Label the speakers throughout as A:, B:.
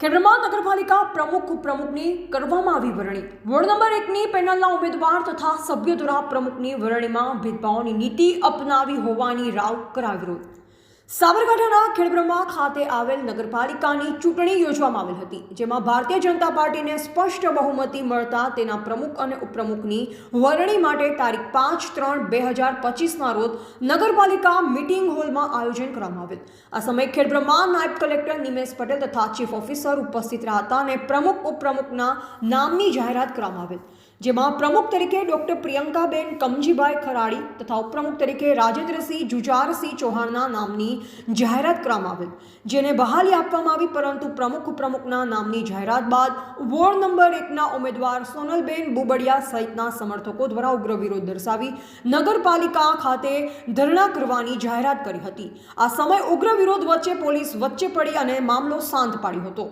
A: ખેડબ્રહ્મા નગરપાલિકા પ્રમુખ પ્રમુખની કરવામાં આવી વરણી. વોર્ડ નંબર એકની પેનલના ઉમેદવાર તથા સભ્ય દ્વારા પ્રમુખની વરણીમાં ભેદભાવની નીતિ અપનાવી હોવાની રાવ કરાવી વિરોધ સાબરકાંઠાના ખેડબ્રહ્મા ખાતે આવેલ નગરપાલિકાની ચૂંટણી યોજવામાં આવેલ હતી, જેમાં ભારતીય જનતા પાર્ટીને સ્પષ્ટ બહુમતી મળતા તેના પ્રમુખ અને ઉપપ્રમુખની વરણી માટે તારીખ પાંચ ત્રણ બે હજાર પચીસના રોજ નગરપાલિકા મિટિંગ હોલમાં આયોજન કરવામાં આવેલ. આ સમયે ખેડબ્રહ્મા નાયબ કલેક્ટર નિમેશ પટેલ તથા ચીફ ઓફિસર ઉપસ્થિત રહ્યા હતા અને પ્રમુખ ઉપપ્રમુખના નામની જાહેરાત કરવામાં આવેલ, જેમાં પ્રમુખ તરીકે ડોક્ટર પ્રિયંકાબેન કમજીભાઈ ખરાડી તથા ઉપપ્રમુખ તરીકે રાજેન્દ્રસિંહ જુજારસિંહ ચૌહાણના નામની જાહેરાત કરવામાં આવી. જેને બહાલી આપવામાં આવી, પરંતુ પ્રમુખ પ્રમુખના નામની જાહેરાત બાદ વોર્ડ નંબર એકના ઉમેદવાર સોનલબેન બુબડિયા સહિતના સમર્થકો દ્વારા ઉગ્ર વિરોધ દર્શાવી નગરપાલિકા ખાતે ધરણા કરવાની જાહેરાત કરી હતી. આ સમય ઉગ્ર વિરોધ વચ્ચે પોલીસ વચ્ચે પડી અને મામલો શાંત પાડ્યો હતો.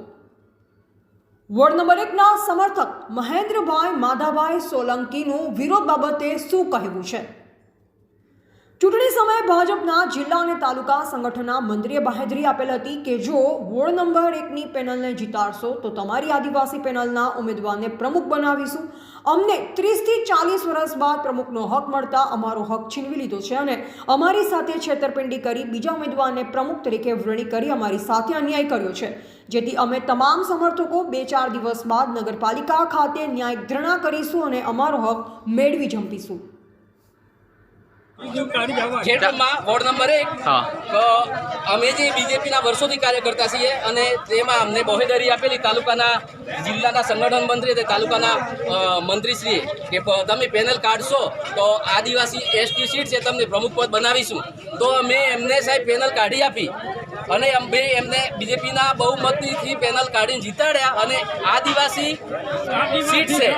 A: વોર્ડ નંબર એકના સમર્થક મહેન્દ્રભાઈ માધાભાઈ સોલંકીનું વિરોધ બાબતે શું કહેવું છે? ચૂંટણી સમયે ભાજપના જિલ્લા અને તાલુકા સંગઠનના મંત્રીએ બાહેધરી આપેલ હતી કે જો વોર્ડ નંબર એકની પેનલને જીતાડશો, તો તમારી આદિવાસી પેનલના ઉમેદવારને પ્રમુખ બનાવીશું. અમને ત્રીસથી ચાલીસ વર્ષ બાદ પ્રમુખનો હક મળતા અમારો હક છીનવી લીધો છે અને અમારી સાથે છેતરપિંડી કરી બીજા ઉમેદવારને પ્રમુખ તરીકે વરણી કરી અમારી સાથે અન્યાય કર્યો છે. જેથી અમે તમામ સમર્થકો બે ચાર દિવસ બાદ નગરપાલિકા ખાતે ન્યાય ધરણા કરીશું અને અમારો હક મેળવી જંપીશું.
B: ખેડબ્રહ્મા વોર્ડ નંબર એક.
C: હા.
B: તો અમે જે બીજેપીના વર્ષોથી કાર્ય કરતા છીએ અને તેમાં અમને બહેદરી આપેલી તાલુકાના જિલ્લાના સંગઠન મંત્રી અને તાલુકાના મંત્રીશ્રીએ કે તમે પેનલ કાઢશો તો આદિવાસી એસટી સીટ છે તમને પ્રમુખ પદ બનાવીશું. તો અમે એમને સાહેબ પેનલ કાઢી આપી. અને અમે એમને બીજેપીના બહુમતીથી પેનલ કાઢીને જીતાડ્યા અને આદિવાસી સીટ છે.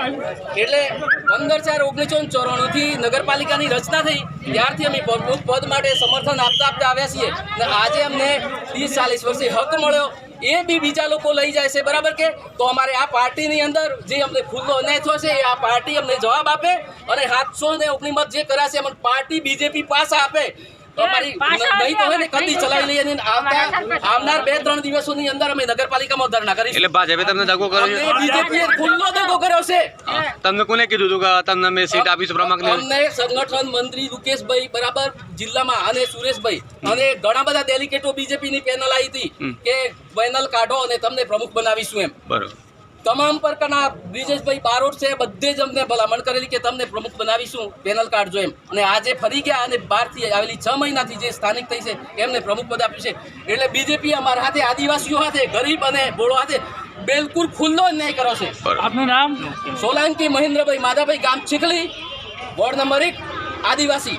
B: એટલે પંદર ચાર ઓગણીસો ચોરાણુંથી નગરપાલિકાની રચના થઈ, ત્યારથી અમે પ્રમુખ પદ માટે સમર્થન આપતા આપતા આવ્યા છીએ. અને આજે અમને ત્રીસ ચાલીસ વર્ષે હક મળ્યો. એ બી બીજા લોકો લઈ જાય છે, બરાબર કે? તો અમારે આ પાર્ટીની અંદર જે અમને ખુલ્લો અન્યાય થયો છે, એ આ પાર્ટી અમને જવાબ આપે અને સાતસો ને ઓગણીમત જે કરાશે અમને પાર્ટી બીજેપી પાસે આપે. તો અમારી નહીં તો કદી ચલાવી લઈએ અને આવતા આવનાર બે ત્રણ દિવસોની અંદર અમે નગરપાલિકામાં ધરણા કરીશું.
C: એટલે ભાજપે તમને દગો કર્યો છે?
B: બીજેપીએ ખુલ્લો દગો કર્યો છે.
C: તમને કોને કીધું હતું કે તમને અમે સીટ આપીશું
B: અમને સંગઠન મંત્રી રૂકેશભાઈ બરાબર જિલ્લામાં અને સુરેશભાઈ. અને ઘણા બધા ડેલિકેટો બીજેપીની પેનલ આવી હતી કે પેનલ કાઢો અને તમને પ્રમુખ બનાવીશું એમ.
C: બરોબર.
B: તમામ પ્રકારના બ્રિજેશભાઈ બારોટ છે બધે જ અમને ભલામણ કરેલી કે તમને પ્રમુખ બનાવીશું પેનલ કાઢજો એમ. અને આજે ફરી ગયા અને બહારથી આવેલી છ મહિનાથી જે સ્થાનિક થઈ છે એમને પ્રમુખ પદ આપ્યું છે. એટલે બીજેપી અમારા હાથે આદિવાસીઓ હાથે ગરીબ અને બોળો હાથે બિલકુલ ખુલ્લો અન્યાય કરો છે.
D: આપનું નામ?
B: સોલાંકી મહેન્દ્રભાઈ માધાભાઈ ગામ ચીખલી વોર્ડ નંબર એક આદિવાસી.